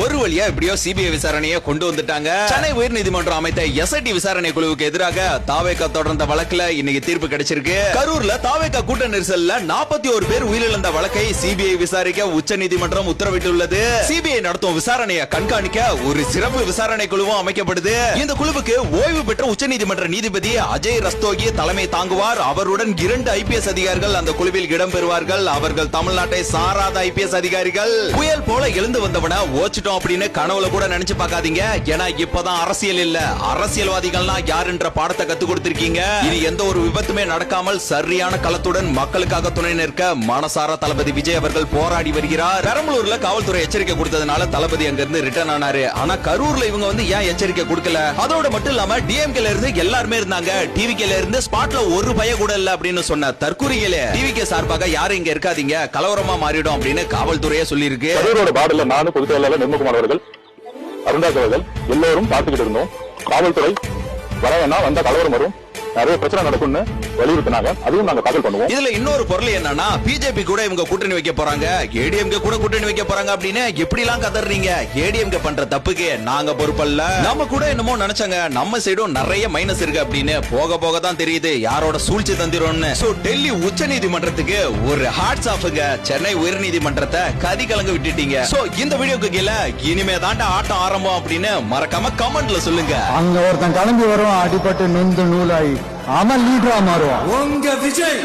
ஒரு வழியா எப்படியோ சிபிஐ விசாரணையை கொண்டு வந்துட்டாங்க. சென்னை உயர்நீதிமன்றம் அமைத்த எஸ்ஐடி விசாரணை குழுவுக்கு எதிராக தாவேக்கா தொடர்ந்த வழக்குல இன்னைக்கு தீர்ப்பு கிடைச்சிருக்கு. கரூர்ல தாவேகா கூட்ட நெரிசல்ல நாற்பத்தி ஒரு பேர் உயிரிழந்த வழக்கை சிபிஐ விசாரிக்க உச்ச நீதிமன்றம் உத்தரவிட்டுள்ளது. சிபிஐ நடத்தும் விசாரணையை கண்காணிக்க ஒரு சிறப்பு விசாரணை குழுவும் அமைக்கப்படுது. இந்த குழுவுக்கு ஓய்வு பெற்ற உச்ச நீதிமன்ற நீதிபதி அஜய் ரஸ்தோகி தலைமை தாங்குவார். அவருடன் இரண்டு ஐபிஎஸ் அதிகாரிகள் அந்த குழுவில் இடம்பெறுவார்கள். அவர்கள் தமிழ்நாட்டை சாராத ஐபிஎஸ் அதிகாரிகள். புயல் போல எழுந்து வந்தவன ஓச்சிட்டோம் அப்படின்னு கனவுல கூட நினைச்சு பார்க்காதீங்க. ஏன்னா இப்பதான் அரசியல் இல்ல. அரசியல்வாதிகள்னா யாருன்ற பாடத்தை கத்து கொடுத்திருக்கீங்க. இது எந்த ஒரு விபத்துமே நடக்காமல் சரியான களத்துடன் மக்களுக்காக துணை நிற்க மனசார தளபதி விஜய் அவர்கள் போராடி வருகிறார். பெரம்பலூர்ல காவல்துறை எச்சரிக்கை கொடுத்ததுனால தளபதி அங்க இருந்து ரிட்டர்ன் ஆனாரு. ஆனா கரூர்ல இவங்க வந்து ஏன் எச்சரிக்கை கொடுக்கல? அதோட மட்டும் இல்லாம டிஎம்கேல இருந்து எல்லாருமே இருந்தாங்க. டிவிகேல இருந்து ஸ்பாட்ல ஒரு பய கூட இல்ல அப்படின்னு சொன்ன தற்கூரிகளே டிவிகே சார்பாக யாரும் இங்க இருக்காதீங்க. கலவரமா மாறிடும் அப்படின்னு காவல்துறையே சொல்லியிருக்கு. நானும் செயலாளர் நிர்மகுமார் அவர்கள் அவர்கள் எல்லோரும் பார்த்துக்கிட்டு இருந்தோம். காவல்துறை வர வேணாம் வந்த கலவரம் வரும். நிறைய பிரச்சனை நடக்கும்னு வலியுறுத்தினாங்க. அதுவும் நாங்க தாக்கல் பண்ணுவோம். இதுல இன்னொரு பொருள் என்னன்னா பிஜேபி கூட இவங்க கூட்டணி வைக்க போறாங்க. ஏடிஎம்கே கூட கூட்டணி வைக்க போறாங்க அப்படின்னு எப்படி எல்லாம் கதறீங்க ஏடிஎம்கே பண்ற தப்புக்கு நாங்க பொறுப்பல்ல. நம்ம கூட என்னமோ நினைச்சாங்க நம்ம சைடும் நிறைய மைனஸ் இருக்கு அப்படின்னு. போக போக தான் தெரியுது யாரோட சூழ்ச்சி தந்திரோம்னு. சோ டெல்லி உச்ச நீதிமன்றத்துக்கு ஒரு ஹார்ட்ஸ் ஆஃப்ங்க சென்னை உயர் நீதிமன்றத்தை கதி கலங்க விட்டுட்டீங்க. சோ இந்த வீடியோக்கு கீழே இனிமே தாண்டா ஆட்டம் ஆரம்பம் அப்படின்னு மறக்காம கமெண்ட்ல சொல்லுங்க. அங்க ஒருத்தன் கிளம்பி வருவான் அடிபட்டு நொந்து நூலாயி. அவன் லீடரா மாறுவான். உங்க விஜய்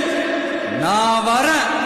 நான் வரேன்.